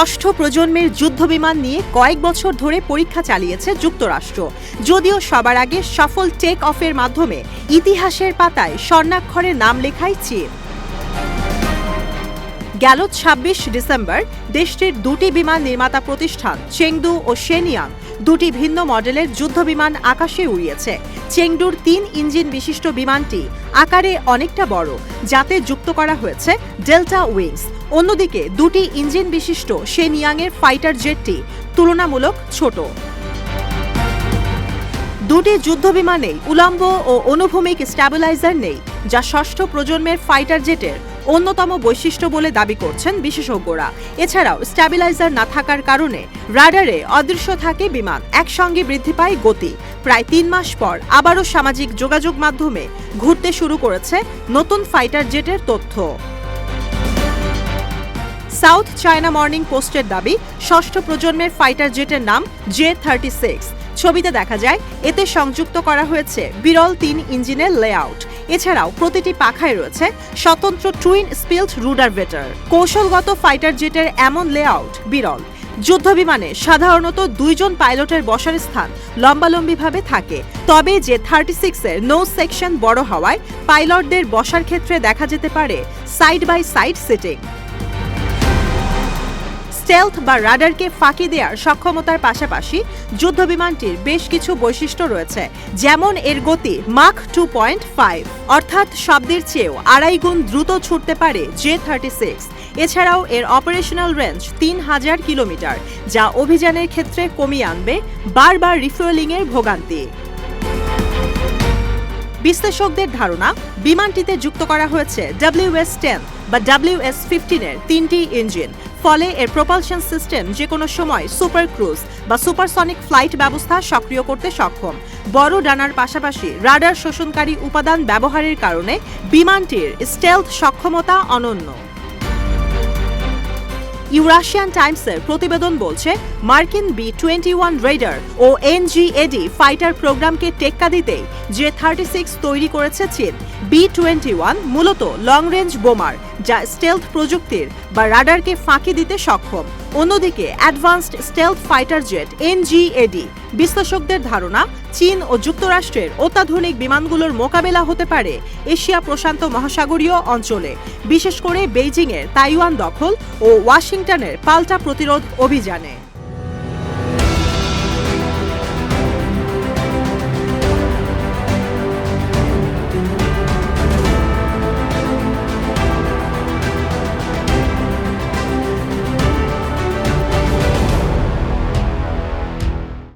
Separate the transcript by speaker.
Speaker 1: ষষ্ঠ প্রজন্মের যুদ্ধবিমান নিয়ে কয়েক বছর ধরে পরীক্ষা চালিয়েছে যুক্তরাষ্ট্র। যদিও সবার আগে সফল টেক অফের মাধ্যমে ইতিহাসের পাতায় স্বর্ণাক্ষরে নাম লেখায় চীন। গেল ছাব্বিশ ডিসেম্বর দেশটির দুটি বিমান নির্মাতা প্রতিষ্ঠান, চেংদু ও শেনিয়াং দুটি ভিন্ন মডেলের যুদ্ধবিমান আকাশে উড়িয়েছে। চেংডুর তিন ইঞ্জিন বিশিষ্ট বিমানটি আকারে অনেকটা বড়, যাতে যুক্ত করা হয়েছে ডেল্টা উইংস। অন্যদিকে দুটি ইঞ্জিন বিশিষ্ট শেনিয়াংয়ের ফাইটার জেটটি তুলনামূলক ছোট। দুটি যুদ্ধবিমানেই উলম্ব ও অনুভূমিক স্ট্যাবিলাইজার নেই, যা ষষ্ঠ প্রজন্মের ফাইটার জেটের অন্যতম বৈশিষ্ট্য বলে দাবি করছেন বিশেষজ্ঞরা। এছাড়াও স্ট্যাবিলাইজার না থাকার কারণে রাডারে অদৃশ্য থাকে বিমান, একসঙ্গে বৃদ্ধি পায় গতি। প্রায় তিন মাস পর আবারও সামাজিক যোগাযোগ মাধ্যমে ঘুরতে শুরু করেছে নতুন ফাইটার জেটের তথ্য। সাউথ চায়না মর্নিং পোস্টের দাবি, ষষ্ঠ প্রজন্মের ফাইটার জেটের নাম জে থার্টি সিক্স। ছবিতে দেখা যায়, এতে সংযুক্ত করা হয়েছে বিরল তিন ইঞ্জিনের লেআউট এছাড়াও প্রতিটি পাখায় রয়েছে স্বতন্ত্র টুইন স্পিল্ট রুডার ভেটার কৌশলগত ফাইটার জেটের এমন লেআউট বিরল। যুদ্ধবিমানে সাধারণত দুইজন পাইলটের বসার স্থান লম্বালম্বিভাবে থাকে। তবে যে থার্টি সিক্সের নো সেকশন বড় হওয়ায় পাইলটদের বসার ক্ষেত্রে দেখা যেতে পারে side by side sitting stealth বা রাডারকে ফাঁকি দেওয়ার সক্ষমতার পাশাপাশি যুদ্ধবিমানটির বেশ কিছু বৈশিষ্ট্য রয়েছে, যেমন এর গতি মাক টু পয়েন্ট ফাইভ অর্থাৎ শব্দের চেয়েও আড়াই গুণ দ্রুত ছুটতে পারে জে থার্টি সিক্স এছাড়াও এর অপারেশনাল রেঞ্জ তিন হাজার কিলোমিটার, যা অভিযানের ক্ষেত্রে কমিয়ে আনবে বারবার রিফুয়েলিংয়ের ভোগান্তি। বিশ্লেষকদের ধারণা, বিমানটিতে যুক্ত করা হয়েছে ডাব্লিউএস টেন বা ডাব্লিউএস ফিফটিনের তিনটি ইঞ্জিন ফলে এর প্রপালশন সিস্টেম যে কোনো সময় সুপার ক্রুজ বা সুপারসনিক ফ্লাইট ব্যবস্থা সক্রিয় করতে সক্ষম। বড় ডানার পাশাপাশি রাডার শোষণকারী উপাদান ব্যবহারের কারণে বিমানটির স্টেলথ সক্ষমতা অনন্য। ইউরাশিয়ান টাইমসের প্রতিবেদন বলছে, মার্কিন বি টোয়েন্টি ওয়ান রেডার ও এনজিএডি ফাইটার প্রোগ্রামকে টেক্কা দিতেই যে থার্টি সিক্স তৈরি করেছে চীন বি টোয়েন্টি ওয়ান মূলত লং রেঞ্জ বোমার যা স্টেলথ প্রযুক্তির বা রাডারকে ফাঁকি দিতে সক্ষম। অন্যদিকে advanced stealth fighter jet NGAD বিশ্লেষকদের ধারণা, চীন ও যুক্তরাষ্ট্রের অত্যাধুনিক বিমানগুলোর মোকাবেলা হতে পারে এশিয়া প্রশান্ত মহাসাগরীয় অঞ্চলে, বিশেষ করে বেইজিংয়ের তাইওয়ান দখল ও ওয়াশিংটনের পাল্টা প্রতিরোধ অভিযানে।